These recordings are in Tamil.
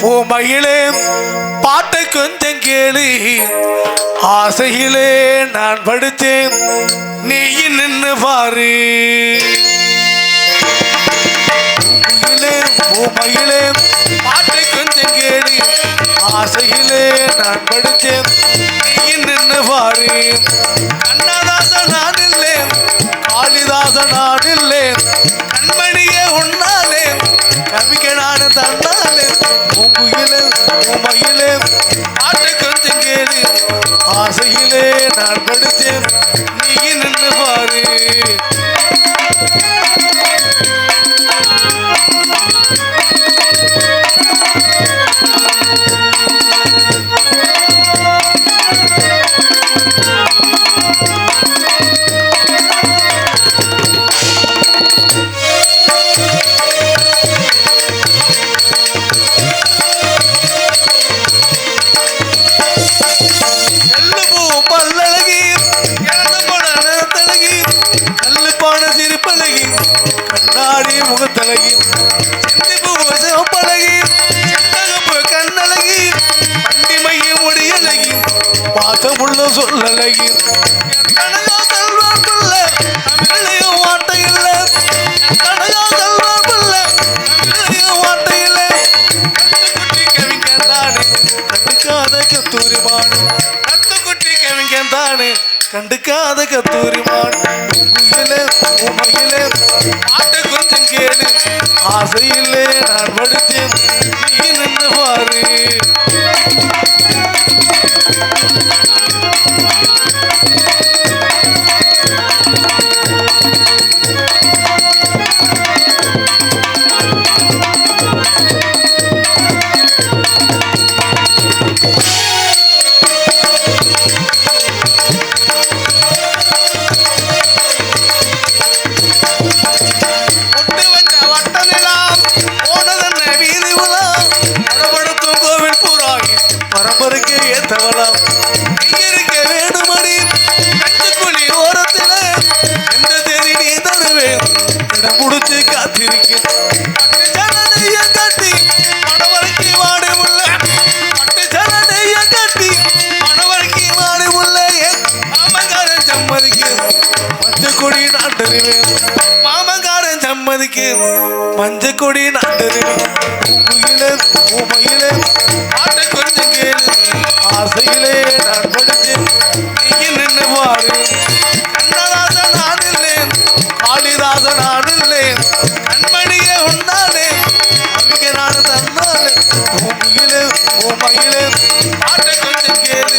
பூமையிலே பாட்டை கொஞ்சம் கேளு. ஆசையிலே நான் படுத்தேன். நீ நின்று பாரு. பூமையிலே பாட்டை கொஞ்சம் கேளு. ஆசையிலே நான் படுத்தேன். நீ நின்று பாரு. பூங்குயிலே உமையிலே பாட்டு கொஞ்சம் கேளு. ஆசையிலே நான் படுத்தேன். நீ நின்று பாரு. பழகி முகத்தழகி செந்திப்பூ சிவப்பழகி செந்தகப்பு கண்ணழகி பண்டிமையும் முடியழகி பாசமுள்ள சொல்லழகி எத்தனையோ செல்வம் தானே கண்டுக்காத கத்தூரிமான் கத்துக்குட்டி உமையிலே கொஞ்சம் கேளு. ஆசையிலே நான் படித்தேன் நீ நின்று பாரு. பரம்பரைக்கு ஏத்தவலாம் இருக்க வேணுமடி குழி ஓரத்தில் எந்த தேதி நீ தருவேன். இடம் முடிச்சு காத்திருக்கேன். பட்டு கட்டி மணவரைக்கு வாடி உள்ள. பட்டு ஜனனைய கட்டி மணவரைக்கு வாடி உள்ள. மாமங்காரன் சம்மதிக்கு மஞ்சள் கொடி நாட்டறிவேன் மாமங்காரன் சம்மதிக்கு கொடி நாட்டறிவேன் உங்குயிலே உமையிலே பாட்டை கொஞ்சம் கேளு ஆசையிலே நான் படிச்சேன் நீ நின்று பாரு கண்ணதாச நான் இல்லேன் காளிதாச நான் இல்லேன். கண்மணியே உன்னாலே அவங்க நான் தன்னாலே உங்குயிலே உமையிலே பாட்டை கொஞ்சம் கேளு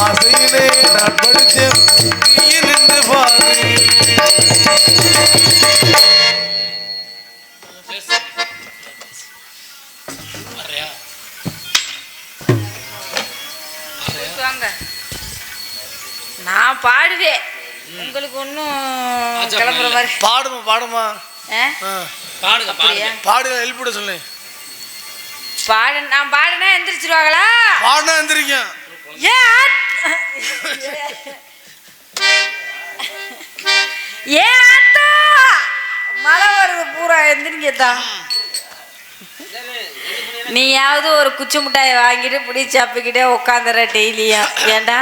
ஆசையிலே நான் படிச்சேன் நான் பாடுவேன் உங்களுக்கு ஒன்றும் கிளம்புற மாதிரி. பாடுமா பாடுமா? பாடுங்க? பாடுங்க. பாடுங்க எழுப்பிட சொல்லு. பாடு நான் பாடுனா எந்திரிச்சிருவாங்களா? பாடுனா எந்திரிக்கும் ஏன் ஆத்தா. மழை வருது பூரா எந்திரிங்கத்தா நீயாவது ஒரு குச்சி மிட்டாயை வாங்கிட்டு பிடி சாப்பிக்கிட்டே உட்காந்துற டெய்லியும். ஏண்டா?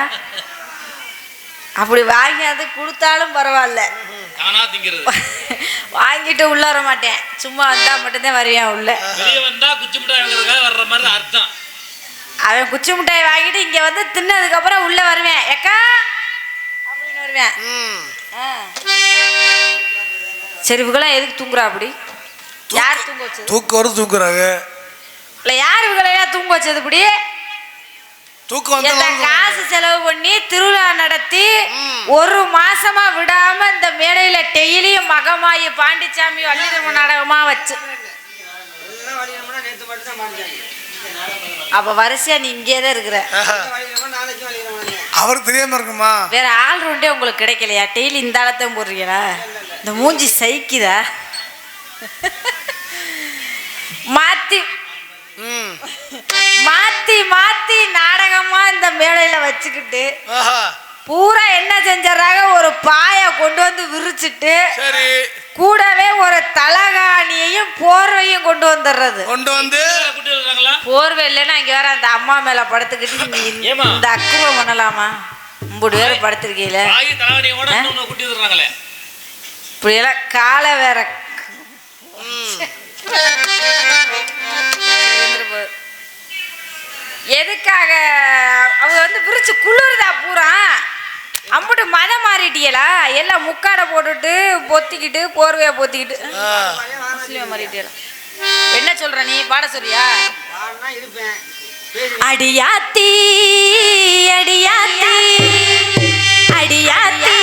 அப்படி வாங்கி அது கொடுத்தாலும் பரவாயில்ல. வாங்கிட்டு உள்ள வர மாட்டேன். சும்மா வந்தா மட்டும்தான் வருவேன் உள்ள. வெளியே வந்தா குச்சி மிட்டாய் வாங்குறதுக்காக வர்ற மாதிரி தான் அர்த்தம். அவன் குச்சி மிட்டாய் வாங்கிட்டு இங்க வந்து தின்னதுக்கு அப்புறம் உள்ள வருவேன். ஏக்கா? அப்படின்னு வருவேன். சரி இவங்கெல்லாம் எதுக்கு தூங்குறா அப்படி? யார் தூங்க வச்சது? தூக்கம் வரும் தூக்குறாங்க இல்ல யார் இவங்களெல்லாம் தூங்க வச்சது இப்படி? தூக்கம் எந்த வந்து காசு செலவு பண்ணி திருவிழா நடத்தி ஒரு மாசமா விடாம இந்த மேடையில டெய்லியும் மகமாயி பாண்டிச்சாமி வள்ளிதர்ம நாடகமா வச்சு. அப்ப வரிசையா நீ இங்கே தான் இருக்கிற அவருக்கு தெரியாம இருக்குமா? வேற ஆள் ரவுண்டே உங்களுக்கு கிடைக்கலையா? டெய்லி இந்த ஆளத்தையும் போடுறீங்களா? இந்த மூஞ்சி சைக்குதா மாத்தி. ம். மாத்தி மாத்தி நாடகமா இந்த மேடையில வச்சுக்கிட்டு பூரா என்ன செஞ்சிடறாங்க? ஒரு பாயை கொண்டு வந்து விரிச்சிட்டு சரி. கூடவே ஒரு தலகாணியையும் போர்வையும் கொண்டு வந்துடுறது. கொண்டு வந்து போர்வை இல்லைன்னா இங்க வேற அந்த அம்மா மேல படுத்துக்கிட்டு? இந்த அக்குவம் பண்ணலாமா? உம்புடு வேற படுத்திருக்கீல தாய் தலைவனியோட ஆ? இன்னொன்னு குட்டி இருக்காங்களே இப்படி எல்லாம் காலை வேற எதுக்காக? அவங்க வந்து விரிச்சு குளிருதா பூரா? அம்புட்டு மதம் மாறிட்டியலா எல்லாம் முக்காடை போட்டுட்டு பொத்திக்கிட்டு போர்வையை பொத்திக்கிட்டு. முஸ்லீம் மாறிட்டியலா என்ன சொல்ற நீ? பாட சொல்றியா? அடியாத்தி அடியாத்தி அடியாத்தி.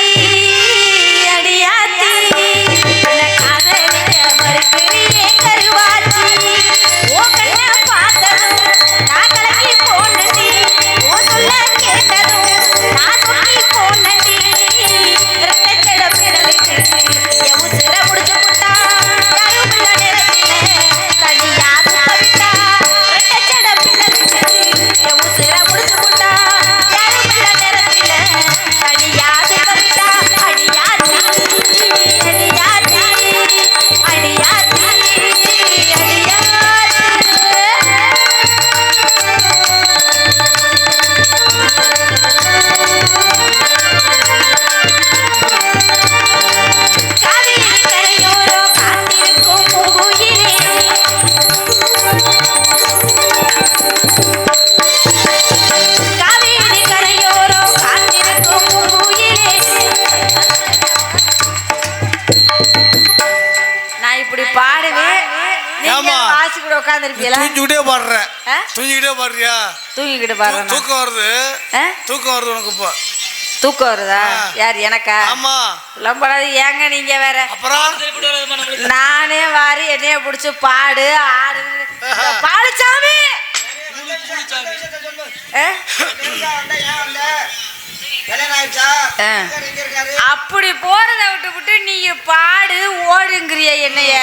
தூங்கிக்கிட்டே பாடுறியா? தூங்கிக்கிட்டு பாடுறேன் தூக்கம் வருது? தூக்கம் வருது உனக்கு இப்போ. தூக்கம் வருதா. யார் எனக்கா? ஆமா. லம்படாது ஏங்க நீங்க வேற? அப்புறம்? நானே வாரி என்னைய பிடிச்சி பாடு ஆடு? ஆ. அப்படி போறத விட்டு விட்டு நீங்க பாடு ஓடுங்கிறிய என்னைய.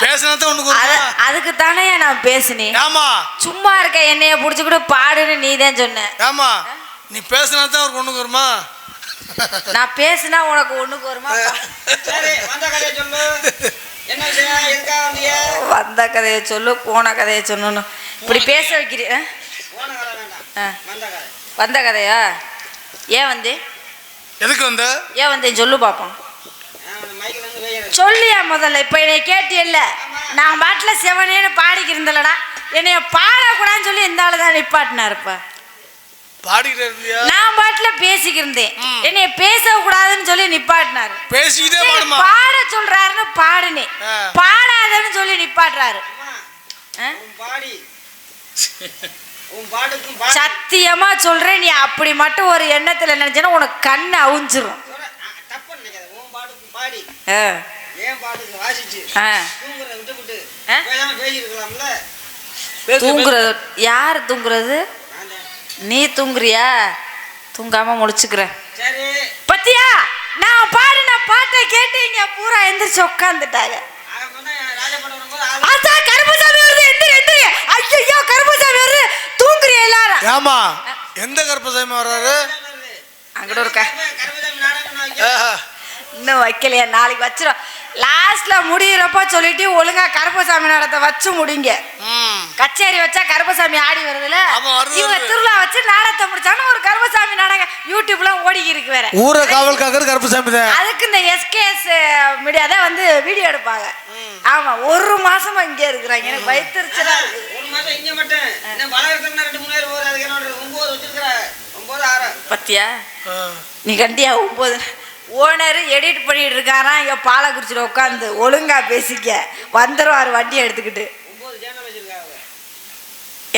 பேசினதான் உனக்கு? அதுக்கு தானே நான் பேசினேன். ஏமா சும்மா இருக்க என்னைய புடிச்சுக்கிட்டு பாடுன்னு நீ தான் சொன்ன. ஏமா நீ பேசினதான் ஒரு ஒண்ணுக்கு வருமா நான் பேசினா உனக்கு ஒண்ணுக்கு வருமா வந்த கதையை சொல்லு. போன கதையை சொல்லணும். இப்படி பேச வைக்கிறீ ஆ? ஆ. வந்த கதையா? ஏன் வந்தேன்? எதுக்கு வந்த? ஏன் வந்தேன்? சொல்லு பாப்போம். சொல்லியா முதல்ல? இப்ப என்னை கேட்டியல்ல? நான் பாட்டுல செவனேன்னு பாடிக்கிருந்தலடா என்னைய பாடக்கூடாதுன்னு சொல்லி இந்த ஆளு தான் நிப்பாட்டினாருப்பா பாடிக்கிட்டே நான் பாட்டுல பேசிக்கிருந்தேன். என்னைய பேசக்கூடாதுன்னு சொல்லி நிப்பாட்டினாரு. பேசிக்கிட்டே பாட சொல்றாருன்னு பாடுனேன். பாடாதன்னு சொல்லி நிப்பாட்டுறாரு? சத்தியமா சொல்றேன் நீ அப்படி மட்டும் ஒரு எண்ணத்துல நினைச்சேன்னா உனக்கு கண்ணு அவுஞ்சிரும். ஆ. தூங்குறது யார் தூங்குறது? நீ தூங்குறியா? தூங்காம முழிச்சுக்கிற பத்தியா? நான் பாடின பாட்டை கேட்டு இங்க பூரா எந்திரிச்சு உட்காந்துட்டாங்க ஆத்தா கருப்புசாமி வருது. எந்திரி எந்திரி. ஐயோ கருப்புசாமி வருது. தூங்குறியா எல்லாரும்? ஏமா எந்த கருப்பசாமி வர்றாரு? அங்கிட்ட இருக்கா ஆஹா. இன்னும் வைக்கலையா? நாளைக்கு வச்சிரும். லாஸ்ட்ல முடியிறப்ப சொல்லிட்டு ஒழுங்கா கருப்பசாமி நடத்த வச்சு முடிங்க. ம். கச்சேரி வச்சா கருப்பசாமி ஆடி வருதுல? இவங்க. திருவிழா வச்சு நாடகத்தை முடிச்சாலும் ஒரு கருப்பசாமி நாடகம் யூடியூப்ல ஓடி இருக்கு வேற. ஊரை காவல் காக்கிற கருப்பசாமி தான். அதுக்கு இந்த எஸ்கேஎஸ் மீடியா தான் வந்து வீடியோ எடுப்பாங்க. ஆமா ஒரு மாசமா இங்கே இருக்கிறாங்க. எனக்கு வயிற்றுச்சலா இருக்கு ஒரு மாசம் இங்க மட்டும். ரெண்டு மூணு பேர் போகுது. அதுக்கு என்ன ஒன்பது வச்சிருக்கிற ஒன்பது ஆறு. பத்தியா? நீ கண்டியா ஒன்பது? ஓனர் எடிட் பண்ணிட்டு இருக்காராம். இங்க பாலக்குறிச்சியில் உட்காந்து ஒழுங்கா பேசிக்க. வந்துருவாரு வண்டியை எடுத்துக்கிட்டு.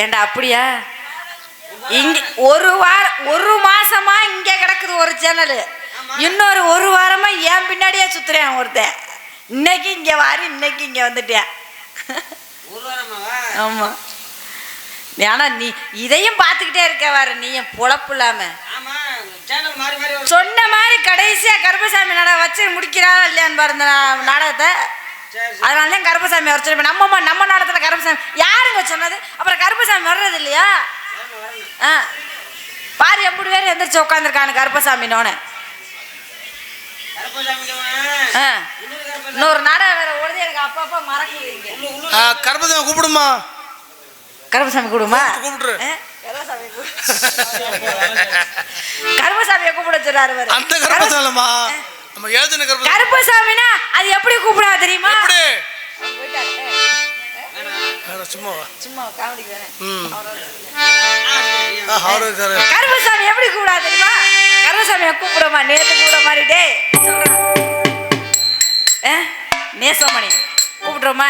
ஏண்டா அப்படியா? இங்க ஒரு வாரம் ஒரு மாசமா இங்க கிடக்குது ஒரு சேனல் இன்னொரு ஒரு வாரமா என் பின்னாடியே சுத்துறேன் ஒருத்தன். இன்னைக்கு இங்க வாரி இன்னைக்கு இங்க வந்துட்டேன். ஆமா. ஆனா நீ இதையும் பார்த்துக்கிட்டே இருக்க வாரு நீ என் பொழப்பு இல்லாம. ஆமா சேனல் மாறி மாறி வரும் சொன்ன மாதிரி கடைசியா கருப்பசாமி நாடகம் வச்சு முடிக்கிறாரா இல்லையான்னு பாரு இந்த நா- நாடகத்தை. அதனால தான் கருப்பசாமி வர சொல்லி நம்ம நம்ம நாடகத்துல கருப்பசாமி யாருங்க சொன்னது? அப்புறம் கருப்பசாமி வர்றது இல்லையா? ஆ. பாரு எப்படி பேர் எந்திரிச்சு உட்காந்துருக்கானு கருப்பசாமி நோனே கருப்பசாமிக்கு ஆ. இன்னொரு நாடகம் வேற ஓடுது எனக்கு அப்பா அப்பா மறக்குதுங்க ஆ, கருப்பசாமி கூப்பிடுமா? கருப்பசாமி கூடுமா. கருப்பசாமியை கூப்பிட சொல்றாரு. அந்த கருப்பசாமிமா நம்ம கருப்பசாமி கருப்பசாமினா அது எப்படி கூப்பிடா தெரியுமா? கருப்பசாமி எப்படி கூப்பிடா தெரியுமா? கருப்பசாமியை கூப்பிடமா நேத்து கூப்பிட மாதிரி டே? நேசமணி கூப்பிடுறோமா?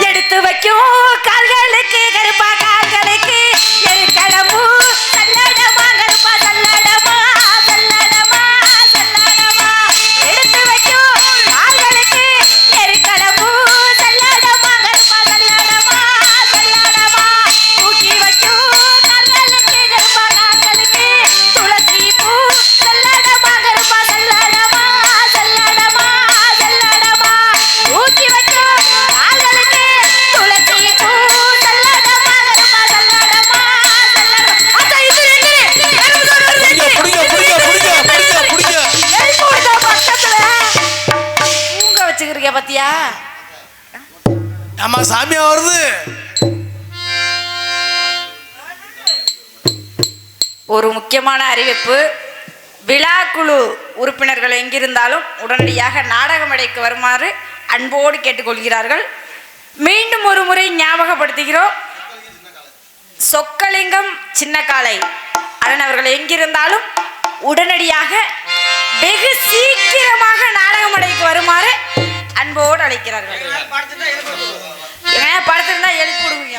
எடுத்து வைக்கும். கால்களுக்கு கருப்பா கால்களுக்கு ஒரு முக்கியமான அறிவிப்பு. விழாக்குழு உறுப்பினர்கள் எங்கிருந்தாலும் உடனடியாக நாடக மேடைக்கு வருமாறு அன்போடு கேட்டுக்கொள்கிறார்கள். மீண்டும் ஒரு முறை ஞாபகப்படுத்துகிறோம். சொக்கலிங்கம் சின்னக்காலை அண்ணன் அவர்கள் எங்கிருந்தாலும் உடனடியாக வெகு சீக்கிரமாக நாடக மேடைக்கு வருமாறு அன்போடு அழைக்கிறார்கள். படுத்துட்டா எழுப்பி விடுவீங்க